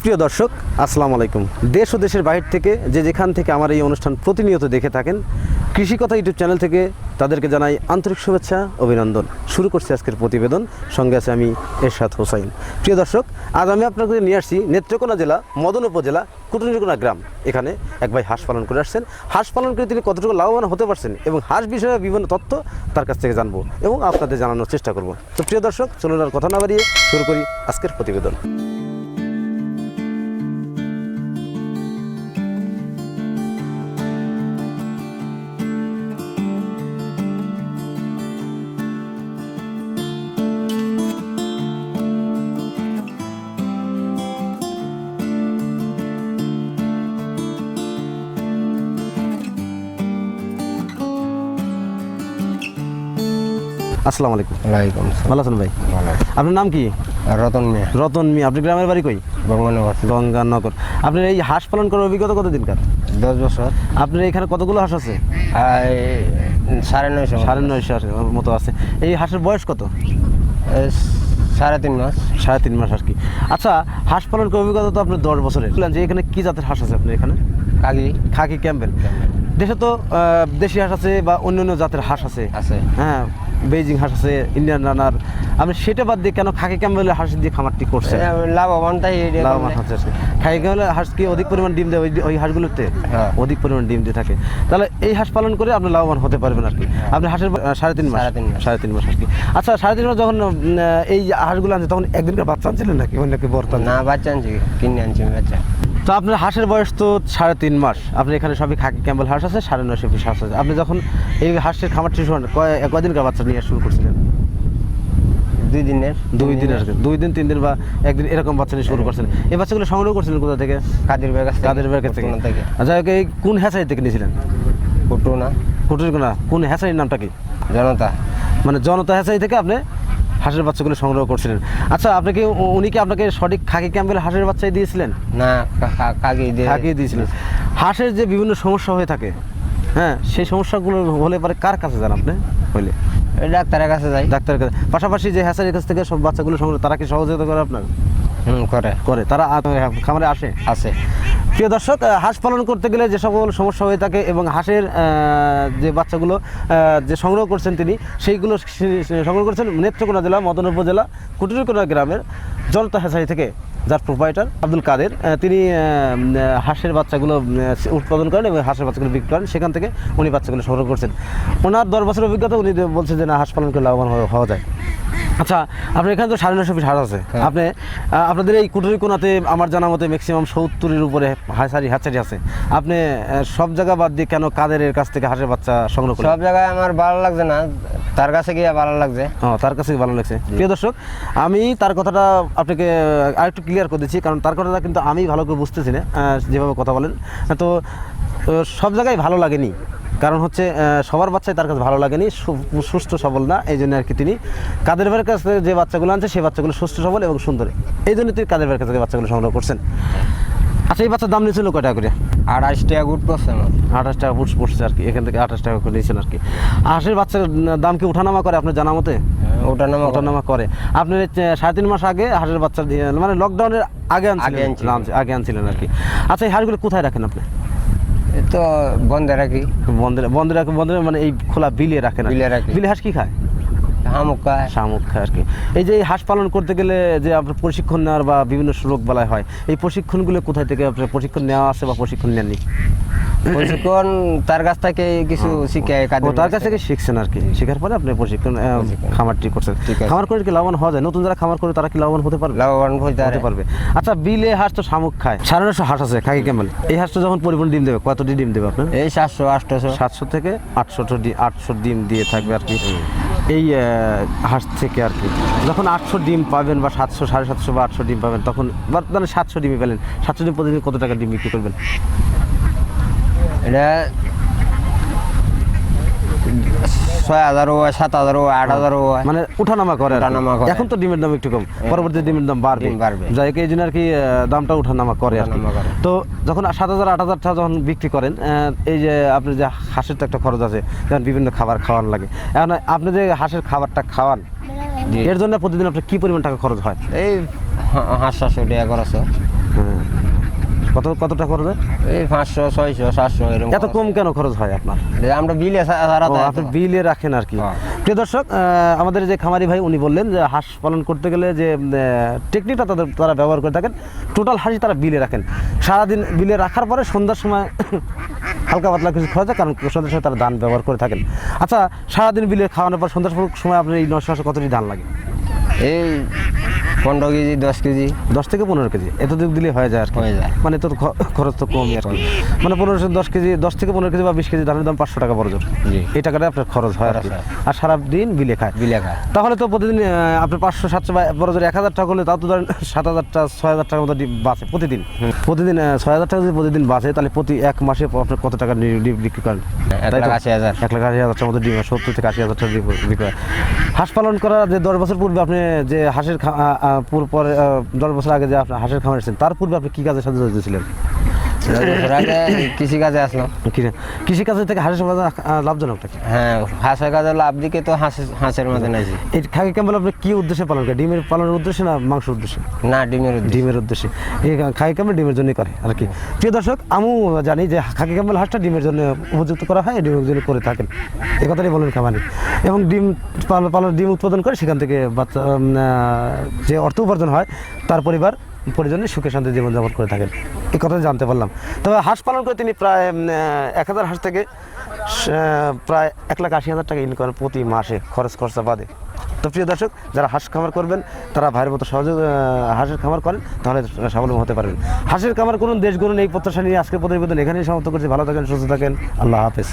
সুপ্রিয় দর্শক, আসসালামু আলাইকুম। দেশ ও দেশের বাইরে থেকে যে যেখান থেকে আমার এই অনুষ্ঠান প্রতিনিয়ত দেখে থাকেন কৃষি কথা ইউটিউব চ্যানেল থেকে তাদেরকে জানাই আন্তরিক শুভেচ্ছা, অভিনন্দন। শুরু করছি আজকের প্রতিবেদন, সঙ্গে আছে আমি এরশাদ হোসাইন। প্রিয় দর্শক, আজ আমি আপনাদের নিয়ে আসছি নেত্রকোনা জেলা, মদন উপজেলা কুটুনিকোনা গ্রাম। এখানে এক ভাই হাঁস পালন করে আসছেন। হাঁস পালন করে তিনি কতটুকু লাভবান হতে পারছেন এবং হাঁস বিষয়ে বিভিন্ন তথ্য তার কাছ থেকে জানব এবং আপনাদের জানানোর চেষ্টা করব। তো প্রিয় দর্শক, চলুন আর কথা না বাড়িয়ে শুরু করি আজকের প্রতিবেদন। আসসালামু আলাইকুম। ওয়ালাইকুম ভালো আছেন ভাই? আপনার নাম কি? রতন মিয়া। রতন মি আপনি গ্রামের বাড়ি কই? বঙ্গনগর গঙ্গানগর। আপনার এই হাঁস পালন করার অভিজ্ঞতা কত দিনকার দশ বছর। আপনার এখানে কতগুলো হাঁস আছে? সাড়ে নয়শো সাড়ে নয়শো মতো আছে। এই হাঁসের বয়স কত? সাড়ে তিন মাস। সাড়ে তিন মাস আর কি। আচ্ছা হাঁস পালন অভিজ্ঞতা তো আপনার দশ বছরের। বললেন যে এখানে কি জাতের হাঁস আছে আপনার এখানে? কাকি খাকি ক্যাম্পেল দেশে তো দেশি হাঁস আছে বা অন্য অন্য জাতের হাঁস আছে। আছে। হ্যাঁ বেজিং হাঁস আছে ইন্ডিয়ান রানার। আপনি সেটা বাদ দিয়ে কেন খাকি ক্যাম্পেলের হাঁস দিয়ে খামারটি করছে লাভবান তাই লাভবান হাঁস আছে। খাকি ক্যাম্পেলের হাঁস কি অধিক পরিমাণ ডিম দেয় ওই- হাঁসগুলোতে? হ্যাঁ। অধিক পরিমাণ ডিম দিয়ে থাকে। তাহলে এই হাঁস পালন করে আপনি লাভবান হতে পারবেন আর কি। আপনি হাঁসের সাড়ে তিন মাস? সাড়ে তিন মাস। সাড়ে তিন মাস আর কি। আচ্ছা সাড়ে তিন মাস যখন এই হাঁসগুলো আনছে তখন একদিনকার বাচ্চা আনছিলেন নাকি? অন্য নাকি বর্তমান না বাচ্চা আনছি কিনে আনছি বাচ্চা। তো আপনার হাঁসের বয়স তো সাড়ে তিন মাস। আপনি এখানে সবই খাকি ক্যাম্বেল হাঁস আছে সাড়ে নয়শো পিস হাঁস আছে। আপনি যখন এই হাঁসের খামারটি কয়দিনকার বাচ্চা নিয়ে শুরু করছিলেন? দুই দিনের। দুই দিন কি। দুই দিন তিন দিন বা একদিন এরকম বাচ্চা নিয়ে শুরু করছেন এই বাচ্চাগুলো সংগ্রহ করছিলেন কোথা থেকে? কাদির বেগ আছে কাদের ব্যাগ থেকে। পুতুনা থেকে। আচ্ছা এই কোন হ্যাচারি থেকে নিয়েছিলেন? পুটুনা কুটুরিকোনা। কোন হ্যাচারির নামটা কি? জনতা। মানে জনতা হ্যাচারি থেকে আপনি হাঁসের বাচ্চাগুলো সংগ্রহ করছিলেন। আচ্ছা আপনি কি উনি কি আপনাকে সঠিক খাকি ক্যাম্বেল হাঁসের বাচ্চাই দিয়েছিলেন? না কা- কা- দিয়ে থাকিয়ে দিয়েছিলেন। হাঁসের যে বিভিন্ন সমস্যা হয়ে থাকে হ্যাঁ সেই সমস্যাগুলো হলে পরে কার কাছে যান আপনি হইলে? ডাক্তারের কাছে যাই। ডাক্তারের কাছে। পাশাপাশি যে হ্যাচারির কাছ থেকে সব বাচ্চাগুলো সংগ্রহ তারা কি সহযোগিতা করে আপনার? হুম করে। করে। তারা খামারে আসে? আছে প্রিয় দর্শক হাঁস পালন করতে গেলে যে সকল সমস্যা হয়ে থাকে এবং হাঁসের যে বাচ্চাগুলো যে সংগ্রহ করছেন তিনি, সেইগুলো সংগ্রহ করছেন নেত্রকোনা জেলা মদন উপজেলা, কুটিরকোনা গ্রামের জনতা হ্যাচারি থেকে যার প্রোপাইটার আব্দুল কাদের। তিনি হাঁসের বাচ্চাগুলো উৎপাদন করেন এবং হাঁসের বাচ্চাগুলো বিক্রি করেন। সেখান থেকে উনি বাচ্চাগুলো সংগ্রহ করছেন। ওনার দশ বছরের অভিজ্ঞতা, উনি বলছেন যে না, হাঁস পালন করে লাভবান হওয়া যায়। আচ্ছা আপনার এখানে তো সাড়ে নশো পিস হাঁস আছে। হ্যাঁ। আপনি আপনাদের এই কুটুরি কোনাতে আমার জানা মতে ম্যাক্সিমাম সত্তরের উপরে হাঁসারি হাঁচারি আছে। আপনি সব জায়গা বাদ দিয়ে কেন কাদের কাছ থেকে হাঁসের বাচ্চা সংগ্রহ করেন সব জায়গায় আমার ভালো লাগছে না তার কাছে গিয়ে ভালো লাগছে। হ্যাঁ তার কাছে ভালো লাগছে। প্রিয় দর্শক আমি তার কথাটা আপনাকে আরেকটু ক্লিয়ার করে দিচ্ছি কারণ তার কথাটা কিন্তু আমি ভালো করে বুঝতেছি না যেভাবে কথা বলেন। তো সব জায়গায় ভালো লাগেনি। কারণ হচ্ছে সবার বাচ্চাই তার কাছে ভালো লাগেনি সুস্থ সবল না এই জন্য আর কি তিনি কাদের ভাইয়ের কাছ থেকে যে বাচ্চাগুলো আনছে সেই বাচ্চাগুলো সুস্থ সবল এবং সুন্দর। এই জন্য তিনি কাদের ভাইয়ের কাছ থেকে বাচ্চাগুলো সংগ্রহ করছেন। আচ্ছা এই বাচ্চার দাম নিয়েছিল কয় টাকা করে? আড়াইশ টাকা গুট পড়ছে আঠাশ টাকা ফুট পড়ছে আর কি এখান থেকে আঠাশ টাকা করে নিয়েছেন আর কি। হাঁসের বাচ্চার দাম কি ওঠানামা করে আপনার জানা মতে? ওটা নামা ওঠানামা করে। আপনি সাড়ে তিন মাস আগে হাঁসের বাচ্চা মানে লকডাউনের আগে আনছিলেন। আগে আনছিলেন আর কি। আচ্ছা এই হাঁসগুলো কোথায় রাখেন আপনি? তো বন্ধে রাখি। বন্ধে বন্ধে রাখে বন্ধে মানে এই খোলা বিলে রাখেন না? কি। বিলে রাখে। বিলে হাঁস কি খায়? হামুকা শামুক খায় আর কি। এই যে এই হাঁস পালন করতে গেলে যে আপনার প্রশিক্ষণ নেওয়ার বা বিভিন্ন রোগ বেলায় হয় এই প্রশিক্ষণগুলো কোথায় থেকে আপনার প্রশিক্ষণ নেওয়া আছে বা প্রশিক্ষণ নেননি? প্রশিক্ষণ তার কাছ থেকে কিছু শিখে ও তার কাছ থেকে শিখছেন আর কি। শেখার পরে আপনি প্রশিক্ষণ। খামারটি করছেন। ঠিক খামার করে কি লাভবান হওয়া যায়? নতুন যারা খামার করে তারা কি লাভবান হতে পারবে? লাভবান হতে পারবে। আচ্ছা বিলে হাঁস তো শামুক খায়। সাড়ে নশো হাঁস আছে খাকি কেমন? এই হাঁসটা যখন পরিপূর্ণ ডিম দেবে কতটি ডিম দেবে আপনার? এই সাতশো আটশোশো সাতশো থেকে আটশো আটশো ডিম দিয়ে থাকবে আর কি। এই হাঁস থেকে আর কি। যখন আটশো ডিম পাবেন বা সাতশো সাড়ে সাতশো বা আটশো ডিম পাবেন তখন মানে সাতশো ডিমই পেলেন। সাতশো ডিম প্রতিদিন কত টাকা ডিম বিক্রি করবেন? এটা ছয় হাজারও হয় সাত হাজারও হয় আট হাজারও হয়। মানে উঠানামা করে উঠানামা করে। এখন তো ডিমের দাম একটু কম। পরবর্তী ডিমের দাম বাড়বে। বাড়বে। যাই এই জন্য আর কি দামটা উঠানামা করে আর। তো যখন সাত হাজার আট হাজার টাকা যখন বিক্রি করেন এই যে আপনি যে হাঁসের তো একটা খরচ আছে যেমন বিভিন্ন খাবার খাওয়ান লাগে। এখন আপনি যে হাঁসের খাবারটা খাওয়ান এর জন্য প্রতিদিন আপনার কি পরিমাণ টাকা খরচ হয়? এই হা- হাঁস সাতশো টাকা খরচ হ্যাঁ কত কতটা খরচ হয়? এই পাঁচশো ছয়শো সাতশো এরকম এত কম কেন খরচ হয় আপনার? আমরা বিলে আপনি বিলে রাখেন আর কি। হ্যাঁ। প্রিয় দর্শক আমাদের যে খামারি ভাই উনি বললেন যে হাঁস পালন করতে গেলে যে টেকনিকটা তাদের তারা ব্যবহার করে থাকেন। টোটাল হাঁসই তারা বিলে রাখেন। সারাদিন বিলে রাখার পরে সন্ধ্যার সময় হালকা পাতলা কিছু খাওয়া যায় কারণ সন্ধ্যার সময় তারা ধান ব্যবহার করে থাকেন। আচ্ছা সারাদিন বিলে খাওয়ানোর পর সন্ধ্যার সময় আপনার এই নশো হাঁসে কতটি ধান লাগে? এই পনেরো কেজি দশ কেজি। দশ থেকে পনেরো কেজি। এত দিক দিলে হয়ে যায় আর হয়ে যায়। মানে তো খ- খরচ তো কমই আর কি। মানে পনেরোশো দশ কেজি দশ থেকে পনেরো কেজি বা বিশ কেজি ধানের দাম পাঁচশো টাকা বড়। এই টাকাটা আপনার খরচ হয় আর কি। হয়। আর সারাদিন বিলে খায়। বিলে খায়। তাহলে তো প্রতিদিন আপনার পাঁচশো সাতশো বা বড় জোর এক হাজার টাকা হলে তাও তো ধরেন সাত হাজার টাকা ছয় হাজার টাকার মতো বাঁচে প্রতিদিন। প্রতিদিন ছয় হাজার টাকা যদি প্রতিদিন বাঁচে তাহলে প্রতি এক মাসে আপনার কত টাকা ডিম বিক্রি করেন? এক লাখ আশি হাজার। এক লাখ আশি হাজার টাকার মতো ডিম সত্তর থেকে আশি হাজার টাকা বিক্রি হয় হাঁস পালন করার যে দশ বছর পূর্বে আপনি যে হাঁসের পুর দশ বছর আগে যে আপনি হাঁসের খামার এসেছেন তার পূর্বে আপনি কী কাজের সাথে জড়িত ছিলেন কৃষি কাজে আসলাম। থেকে হাঁসের বাজার আহ, লাভজনকটা কি হ্যাঁ হাঁসের কাজে লাভ দিকে তো হাঁস হাঁসের মধ্যে নাইছি এই খাকি আপনি কি উদ্দেশ্যে পালন করেন? ডিমের পালনের উদ্দেশ্যে না মাংসের উদ্দেশ্যে? না ডিমের ডিমের উদ্দেশ্যে। এই খাকি ডিমের জন্যই করে আর কি। প্রিয় দর্শক আমিও জানি যে খাকি ক্যাম্বেল হাঁসটা ডিমের জন্য উপযুক্ত করা হয় ডিমের জন্য করে থাকেন। এ কথাটাই বলেন খামারি। এবং ডিম পালন পালন ডিম উৎপাদন করে সেখান থেকে বাচ্চা যে অর্থ উপার্জন হয় তার পরিবার পরিজনে সুখে শান্তি জীবনযাপন করে থাকেন। এই কথা জানতে পারলাম। তবে হাঁস পালন করে তিনি প্রায় এক হাজার হাঁস থেকে প্রায় এক লাখ আশি হাজার টাকা ইনকাম প্রতি মাসে খরচ খরচা বাদে। তো প্রিয় দর্শক, যারা হাঁস খামার করবেন, তারা ভাইয়ের মতো সহযোগ হাঁসের খামার করেন, তাহলে স্বাবলম্বী হতে পারবেন। হাঁসের খামার করুন দেশ করুন এই প্রত্যাশা নিয়ে আজকের প্রতিবেদন এখানেই সমাপ্ত করছি। ভালো থাকেন, সুস্থ থাকেন, আল্লাহ হাফেজ।